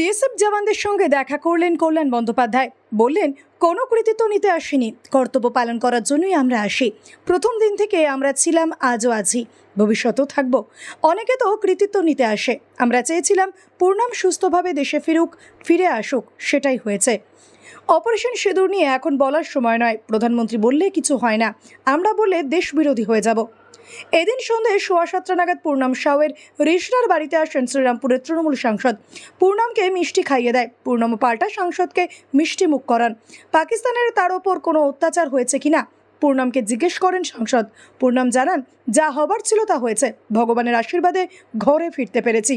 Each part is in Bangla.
বিএসএফ জওয়ানদের সঙ্গে দেখা করলেন কল্যাণ বন্দ্যোপাধ্যায়। বললেন, কোনো কৃতিত্ব নিতে আসিনি। কর্তব্য পালন করার জন্যই আমরা আসি। প্রথম দিন থেকে আমরা ছিলাম আজও আছি। ভবিষ্যতেও থাকব। অনেকে তো কৃতিত্ব নিতে আসে। আমরা চেয়েছিলাম পূর্ণাম সুস্থভাবে দেশে ফিরুক, ফিরে আসুক, সেটাই হয়েছে। অপারেশন সিঁদুর নিয়ে এখন বলার সময় নয়। প্রধানমন্ত্রী বললে কিছু হয় না। আমরা বললে দেশ বিরোধী হয়ে যাব। এদিন সন্ধ্যায় সোয়া সাতটা নাগাদ পূর্ণাম সাউয়ের রিসনার বাড়িতে আসেন শ্রীরামপুরের তৃণমূল সাংসদ। পূর্ণামকে মিষ্টি খাইয়ে দেয়। পূর্ণম পাল্টা সাংসদকে মিষ্টি মুখ করান। পাকিস্তানের তার ওপর কোনো অত্যাচার হয়েছে কিনা পূর্ণামকে জিজ্ঞেস করেন সাংসদ। পূর্ণাম জানান, যা হবার ছিল তা হয়েছে। ভগবানের আশীর্বাদে ঘরে ফিরতে পেরেছি।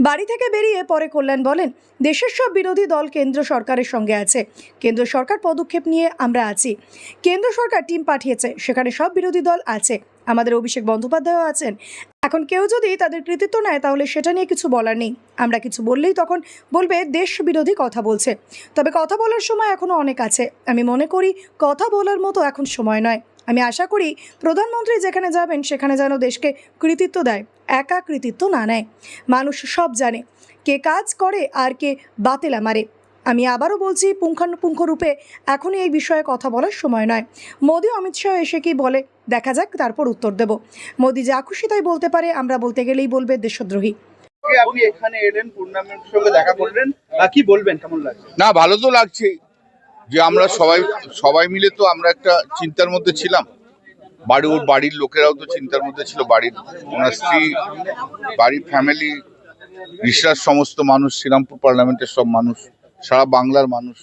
বাড়ি থেকে বেরিয়ে পরে কল্যাণ বলেন, দেশের সব বিরোধী দল কেন্দ্র সরকারের সঙ্গে আছে। কেন্দ্র সরকার পদক্ষেপ নিয়ে আমরা আছি। কেন্দ্র সরকার টিম পাঠিয়েছে, সেখানে সব বিরোধী দল আছে। আমাদের অভিষেক বন্দ্যোপাধ্যায়ও আছেন। এখন কেউ যদি তাদের কৃতিত্ব নেয়, তাহলে সেটা নিয়ে কিছু বলার নেই। আমরা কিছু বললেই তখন বলবে, দেশ বিরোধী কথা বলছে। তবে কথা বলার সময় এখনও অনেক আছে। আমি মনে করি, কথা বলার মতো এখন সময় নয়। আমি আশা করি প্রধানমন্ত্রী যেখানে যাবেন সেখানে যেন দেশকে কৃতিত্ব দেয় একা কৃতিত্ব না নেয়। মানুষ সব জানে কে কাজ করে আর কে বাতেলা মারে আমি আবারও বলছি পুঙ্খানুপুঙ্খ রূপে এখনই এই বিষয়ে কথা বলার সময় নয়। মোদি অমিত শাহ এসে কি বলে দেখা যাক তারপর উত্তর দেব। মোদি যা খুশি তাই বলতে পারে আমরা বলতে গেলেই বলবে দেশদ্রোহী। আপনি এখানে এলেন টুর্নামেন্ট সঙ্গে দেখা করলেন কি বলবেন কেমন লাগছে? না ভালো তো লাগছে যে আমরা সবাই সবাই মিলে তো আমরা একটা চিন্তার মধ্যে ছিলাম। বাড়ি ওর বাড়ির লোকেরাও তো চিন্তার মধ্যে ছিল, বাড়ির ওনার স্ত্রী, বাড়ির ফ্যামিলি রিসার সমস্ত মানুষ, শ্রীরামপুর পার্লামেন্টের সব মানুষ, সারা বাংলার মানুষ,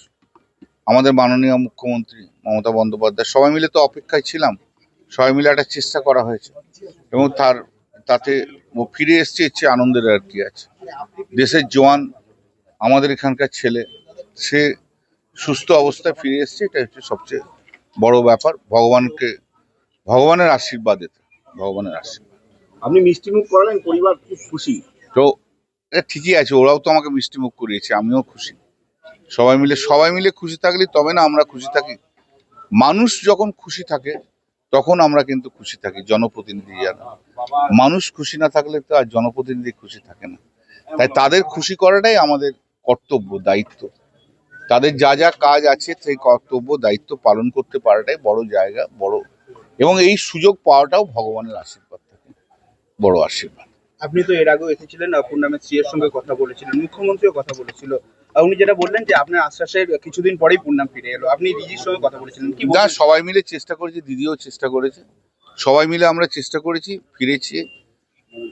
আমাদের মাননীয় মুখ্যমন্ত্রী মমতা বন্দ্যোপাধ্যায়, সবাই মিলে তো অপেক্ষায় ছিলাম। সবাই মিলে একটা চেষ্টা করা হয়েছে। এবং তার, তাতে ও ফিরে এসছে চেয়ে আনন্দের আর কি আছে। দেশের জোয়ান, আমাদের এখানকার ছেলে, সে সুস্থ অবস্থায় ফিরে এসছে এটা হচ্ছে সবচেয়ে বড় ব্যাপার। ভগবানকে ভগবানের আশীর্বাদ এতে ভগবানের আশীর্বাদ। আপনি মিষ্টি মুখ করালেন পরিবার খুব খুশি। তো এটা ঠিকই আছে ওরাও তো আমাকে মিষ্টি মুখ করিয়েছে আমিও খুশি। সবাই মিলে সবাই মিলে খুশি থাকলে তবে না আমরা খুশি থাকি। মানুষ যখন খুশি থাকে তখন আমরা কিন্তু খুশি থাকি জনপ্রতিনিধি যারা। মানুষ খুশি না থাকলে তো আর জনপ্রতিনিধি খুশি থাকে না। তাই তাদের খুশি করাটাই আমাদের কর্তব্য দায়িত্ব। তাদের যা যা কাজ আছে সেই কর্তব্য দায়িত্ব পালন করতে পারাটাই বড় জায়গা বড় এবং এই সুযোগ পাওয়াটাও ভগবানের আশীর্বাদ থাকে বড় আশীর্বাদ। আপনি তো এর আগেও এসেছিলেন পূর্ণামের স্ত্রী এর সঙ্গে কথা বলেছিলেন মুখ্যমন্ত্রীও কথা বলেছিল। উনি যেটা বললেন যে আপনার আশ্বাসের কিছুদিন পরেই পূর্ণাম ফিরে এলো। আপনি দিদির সঙ্গে কথা বলেছিলেন কি না সবাই মিলে চেষ্টা করেছি দিদিও চেষ্টা করেছে। সবাই মিলে আমরা চেষ্টা করেছি ফিরেছি।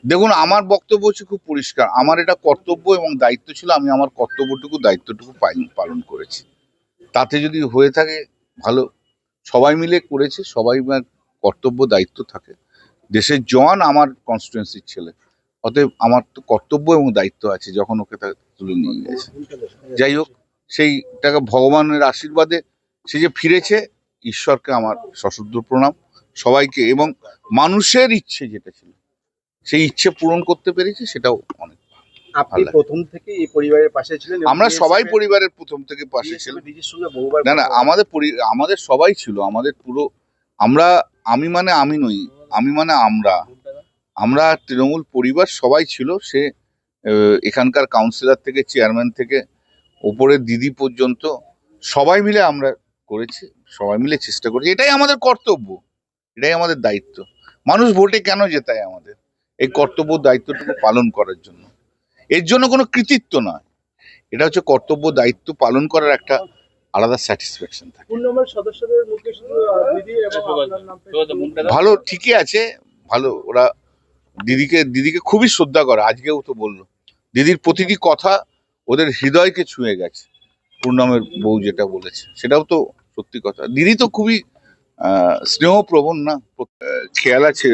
দেখুন, আমার বক্তব্য হচ্ছে খুব পরিষ্কার। আমার এটা কর্তব্য এবং দায়িত্ব ছিল, আমি আমার কর্তব্যটুকু, দায়িত্বটুকু পালন করেছি। তাতে যদি হয়ে থাকে, ভালো। সবাই মিলে করেছে, সবাই কর্তব্য, দায়িত্ব থাকে। দেশের জওয়ান আমার কনস্টিটুয়েন্সির ছেলে। অতএব আমার তো কর্তব্য এবং দায়িত্ব আছে, যখন ওকে তা তুলে নিয়ে গেছে। যাই হোক, সেইটাকে ভগবানের আশীর্বাদে, সে যে ফিরেছে, ঈশ্বরকে আমার সশ্রদ্ধ প্রণাম। সবাইকে এবং মানুষের ইচ্ছে যেটা ছিল সেই ইচ্ছে পূরণ করতে পেরেছে সেটাও অনেক আপনি প্রথম থেকে এই পরিবারের পাশে ছিলেন আমরা সবাই পরিবারের প্রথম থেকে পাশে ছিলাম। এর দিদির সঙ্গে বহুবার না না আমাদের আমাদের সবাই ছিল আমাদের পুরো আমরা আমি মানে আমি নই আমি মানে আমরা। আমরা তৃণমূল পরিবার সবাই ছিল সে এখানকার কাউন্সিলর থেকে চেয়ারম্যান থেকে ওপরের দিদি পর্যন্ত সবাই মিলে আমরা করেছি সবাই মিলে চেষ্টা করেছি। এটাই আমাদের কর্তব্য এটাই আমাদের দায়িত্ব। মানুষ ভোটে কেন জেতায় এই কর্তব্য দায়িত্বটুকু পালন করার জন্য। এর জন্য কোনো কৃতিত্ব নয়। এটা হচ্ছে কর্তব্য দায়িত্ব পালন করার একটা আলাদা স্যাটিসফ্যাকশন থাকে। পূর্ণামের সদস্যদের মুখে শুধু আহ, দিদি এবং আপনার নামটা ভালো ঠিকই আছে। ভালো ওরা দিদিকে দিদিকে খুবই শ্রদ্ধা করে আজকেও তো বলল। দিদির প্রতিটি কথা ওদের হৃদয়কে ছুঁয়ে গেছে। পূর্ণমের বউ যেটা বলেছে সেটাও তো সত্যি কথা। দিদি তো খুবই আহ, স্নেহপ্রবণ না? খেয়াল আছে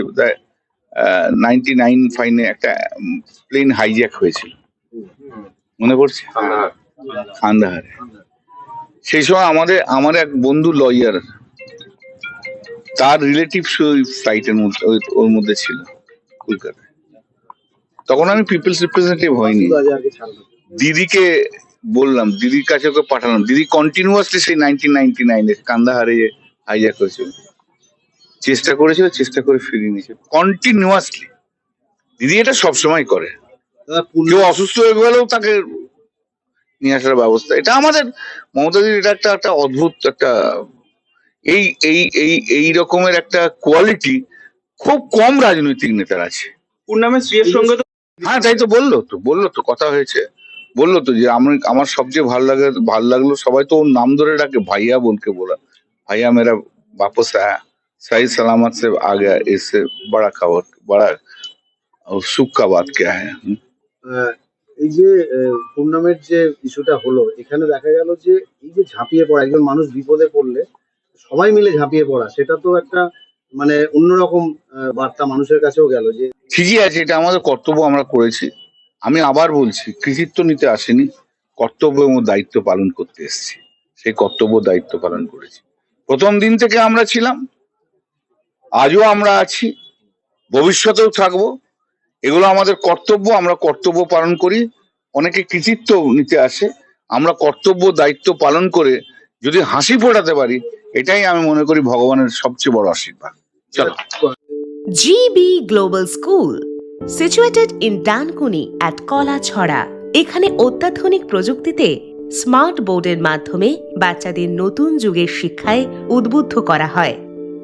নাইনটি নাইন ফাইনে একটা প্লেন হাইজ্যাক হয়েছিল। মনে পড়ছে? কান্দাহারে সেই সময় আমাদের আমার এক বন্ধু লয়ার তার রিলেটিভ ওই ফ্লাইটের মধ্যে ওর মধ্যে ছিল কলকাতায়। তখন আমি পিপলস রিপ্রেজেন্টেটিভ হয়নি দিদিকে বললাম দিদির কাছে ওকে পাঠালাম। দিদি কন্টিনিউয়াসলি সেই নাইনটিন নাইনটি নাইনে কান্দাহারে হাইজ্যাক হয়েছিল। চেষ্টা করেছিল চেষ্টা করে ফিরিয়ে নিয়েছে। কন্টিনিউয়াসলি দিদি এটা সবসময় করে। কেউ অসুস্থ হয়ে গেলেও তাকে নিয়ে আসার ব্যবস্থা। এটা আমাদের মমতা দিদির এটা একটা একটা অদ্ভুত একটা এই এই এই এই রকমের একটা কোয়ালিটি খুব কম রাজনৈতিক নেতার আছে। পূর্ণামের স্ত্রীর সঙ্গে তো হ্যাঁ তাই তো বলল তো বলল তো কথা হয়েছে। বলল তো যে আমি আমার সবচেয়ে ভালো লাগে ভালো লাগল সবাই তো ওর নাম ধরে ডাকে ভাইয়া বোনকে বলা ভাইয়া মেরা বাপস হ্যাঁ सही सलामत से आ गया इससे बड़ा खबर बड़ा और सुख का बात क्या है हम्म? আহ, এই যে আহ, পূর্ণামের যে ইস্যুটা হলো এখানে দেখা গেল যে এই যে ঝাঁপিয়ে পড়া একজন মানুষ বিপদে পড়লে সবাই মিলে ঝাঁপিয়ে পড়া সেটা তো একটা মানে অন্যরকম আহ, বার্তা মানুষের কাছেও গেল যে ঠিকই আছে এটা আমাদের কর্তব্য আমরা করেছি আমি আবার বলছি কৃতিত্ব নিতে আসেনি কর্তব্য এবং দায়িত্ব পালন করতে এসেছি সেই কর্তব্য দায়িত্ব পালন করেছি প্রথম দিন থেকে আমরা ছিলাম আজও আমরা আছি ভবিষ্যতেও থাকব। এগুলো আমাদের কর্তব্য আমরা কর্তব্য পালন করি। অনেকে কৃতিত্ব নিতে আসে। আমরা কর্তব্য দায়িত্ব পালন করে যদি হাসি ফোটাতে পারি এটাই আমি মনে করি ভগবানের সবচেয়ে বড় আশীর্বাদ। চলো। GB Global School, situated in Dankuni at Kalachhara এখানে অত্যাধুনিক প্রযুক্তিতে স্মার্ট বোর্ডের মাধ্যমে বাচ্চাদের নতুন যুগের শিক্ষায় উদ্বুদ্ধ করা হয়।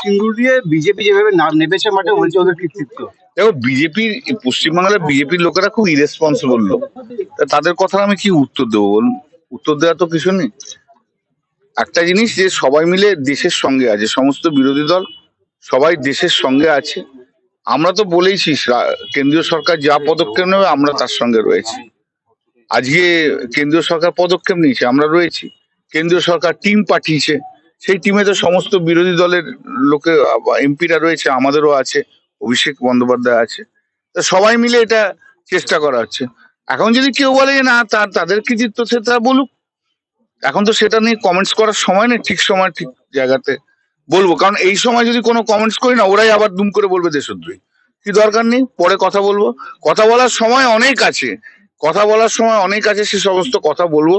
সিঙ্গুর দিয়ে বিজেপি যেভাবে নাম নেমেছে মাঠে, বলছে ওদের কৃতিত্ব দেখো বিজেপির পশ্চিমবাংলার বিজেপির লোকেরা খুব ইরেসপন্সিবল লোক। তাদের কথা আমি কি উত্তর দেবো বলুন? উত্তর দেওয়া তো কিছু নেই। একটা জিনিস যে সবাই মিলে দেশের সঙ্গে আছে, সমস্ত বিরোধী দল সবাই দেশের সঙ্গে আছে। আমরা তো বলেইছি কেন্দ্রীয় সরকার যা পদক্ষেপ নেবে, আমরা তার সঙ্গে রয়েছি। আজকে কেন্দ্রীয় সরকার পদক্ষেপ নিয়েছে, আমরা রয়েছি। কেন্দ্রীয় সরকার টিম পাঠিয়েছে সেই টিমে তো সমস্ত বিরোধী দলের লোকে এমপিরা রয়েছে, আমাদেরও আছে, অভিষেক বন্দ্যোপাধ্যায় আছে। তা সবাই মিলে এটা চেষ্টা করা হচ্ছে। এখন যদি কেউ বলে যে না, তার, তাদের কৃতিত্ব সে, তা বলুক। এখন তো সেটা নিয়ে কমেন্টস করার সময় নেই, ঠিক সময়, ঠিক জায়গাতে বলব। কারণ এই সময় যদি কোনো কমেন্টস করি না, ওরাই আবার দুম করে বলবে দেশদ্রোহী। কি দরকার নেই? পরে কথা বলব। কথা বলার সময় অনেক আছে। কথা বলার সময় অনেক আছে, সে সমস্ত কথা বলব।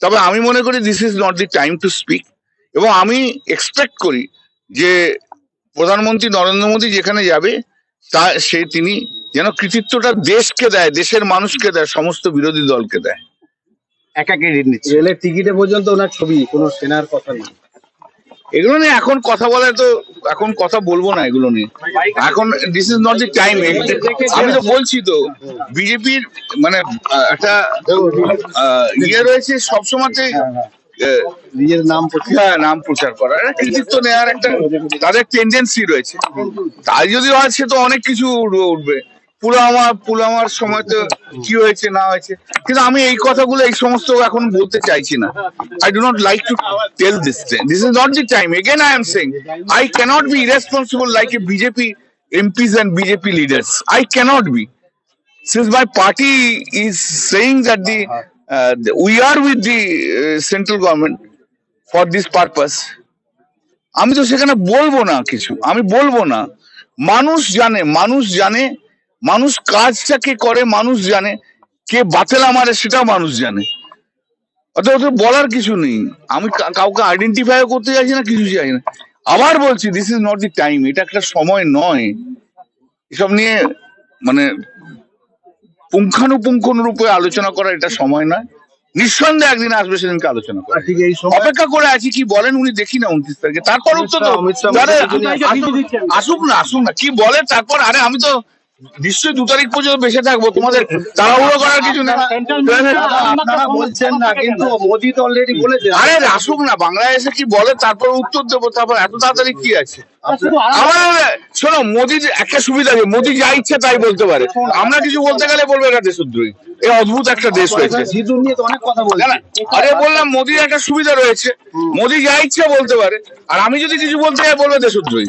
তবে আমি মনে করি this is not the time to speak এবং আমি এক্সপেক্ট করি যে প্রধানমন্ত্রী নরেন্দ্র মোদী যেখানে যাবে তা সে তিনি যেন কৃতিত্বটা দেশকে দেয় দেশের মানুষকে দেয় সমস্ত বিরোধী দলকে দেয়। রেলের টিকিটে পর্যন্ত ওনার ছবি কোনো সেনার কথা নেই। এগুলো নিয়ে এখন কথা বলে তো এখন কথা বলব না এগুলো নিয়ে। এখন this is not the time আমি তো বলছি তো বিজেপির মানে একটা ইয়ে রয়েছে সবসময়তে আহ, নিজের নাম হ্যাঁ, নাম প্রচার করার একটা কৃতিত্ব নেওয়ার একটা তাদের টেন্ডেন্সি রয়েছে। তাই যদি হয় সে তো অনেক কিছু উঠবে পুলামা পুলামার সময় তো কি হয়েছে না হয়েছে। কিন্তু আমি এই কথাগুলো এই সমস্ত এখন বলতে চাইছি না। I do not like to tell this this is not the time again I am saying I cannot be irresponsible like a BJP MPs and BJP leaders. I cannot be. Since my party is saying that the uh, we are with the uh, central government for this purpose. আমি তো সেখানে বলব না কিছু আমি বলব না। মানুষ জানে মানুষ জানে মানুষ কাজটা কে করে মানুষ জানে কে বাতেলা মারে সেটাও মানুষ জানে। অতএব ওদের বলার কিছু নেই। আমি কাউকে আইডেন্টিফাই করতে চাইছি না কিছু চাই না। আবার বলছি this is not the time এটা একটা সময় নয়। এসব নিয়ে মানে পুঙ্খানুপুঙ্খ রূপে আলোচনা করার এটা সময় নয়। নিঃসন্দেহে একদিন আসবে সেদিনকে আলোচনা করা। অপেক্ষা করে আছি কি বলেন উনি দেখি না উনত্রিশ তারিখে। তারপর আসুক- আসুক না আসুক না। কি বলে তারপর আরে আমি তো নিশ্চয়ই দু তারিখ পর্যন্ত বেঁচে থাকব তোমাদের তাড়াহুড়ো করার কিছু না আপনারা বলছেন না কিন্তু মোদি তো অলরেডি বলেছে। আরে আসুক না বাংলায় এসে কি বলে তারপর উত্তর দেবো তারপর এত তাড়াতাড়ি কি আছে? আমার শোনো মোদির একটা সুবিধা আছে মোদি যা ইচ্ছে তাই বলতে পারে। আমরা কিছু বলতে গেলে বলবে এটা দেশদ্রোহী। এই অদ্ভুত একটা দেশ হয়েছে। আরে বললাম মোদির একটা সুবিধা রয়েছে। মোদি যা ইচ্ছে বলতে পারে। আর আমি যদি কিছু বলতে যাই বলবে দেশদ্রোহী।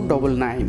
double nine